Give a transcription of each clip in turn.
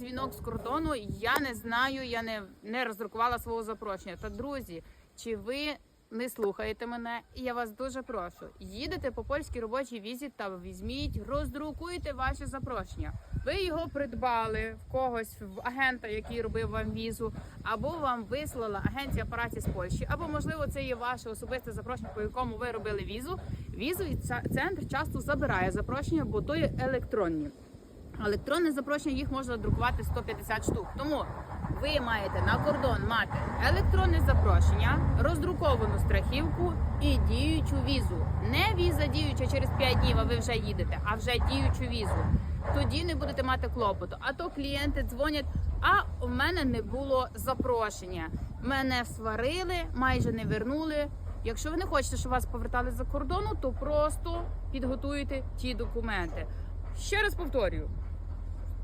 дзвінок з кордону. Я не знаю, я не, не роздрукувала свого запрошення. Та друзі, чи ви не слухаєте мене? І я вас дуже прошу. Їдете по польській робочій візі та візьміть, роздрукуйте ваше запрошення. Ви його придбали в когось в агента, який робив вам візу, або вам вислала агенція праці з Польщі, або можливо це є ваше особисте запрошення, по якому ви робили візу. Візу і центр часто забирає запрошення, бо то є електронні. Електронне запрошення їх можна друкувати 150 штук. Тому ви маєте на кордон мати електронне запрошення, роздруковану страхівку і діючу візу. Не віза діюча через 5 днів, а ви вже їдете, а вже діючу візу. Тоді не будете мати клопоту. А то клієнти дзвонять. А у мене не було запрошення. Мене сварили, майже не вернули. Якщо ви не хочете, щоб вас повертали за кордону, то просто підготуйте ті документи. Ще раз повторюю: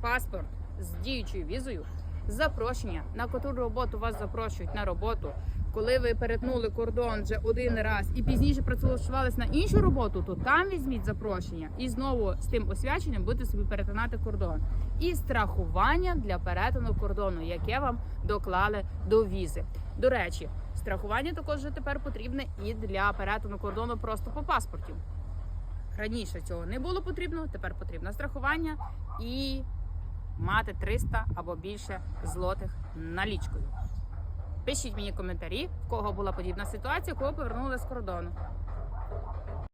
паспорт з діючою візою, запрошення, на котру роботу вас запрошують на роботу. Коли ви перетнули кордон вже один раз і пізніше працевлаштувались на іншу роботу, то там візьміть запрошення і знову з тим освяченням будете собі перетинати кордон. І страхування для перетину кордону, яке вам доклали до візи. До речі, страхування також тепер потрібне і для перетину кордону просто по паспорті. Раніше цього не було потрібно, тепер потрібно страхування і мати 300 або більше злотих налічкою. Пишіть мені коментарі, в кого була подібна ситуація, кого повернули з кордону.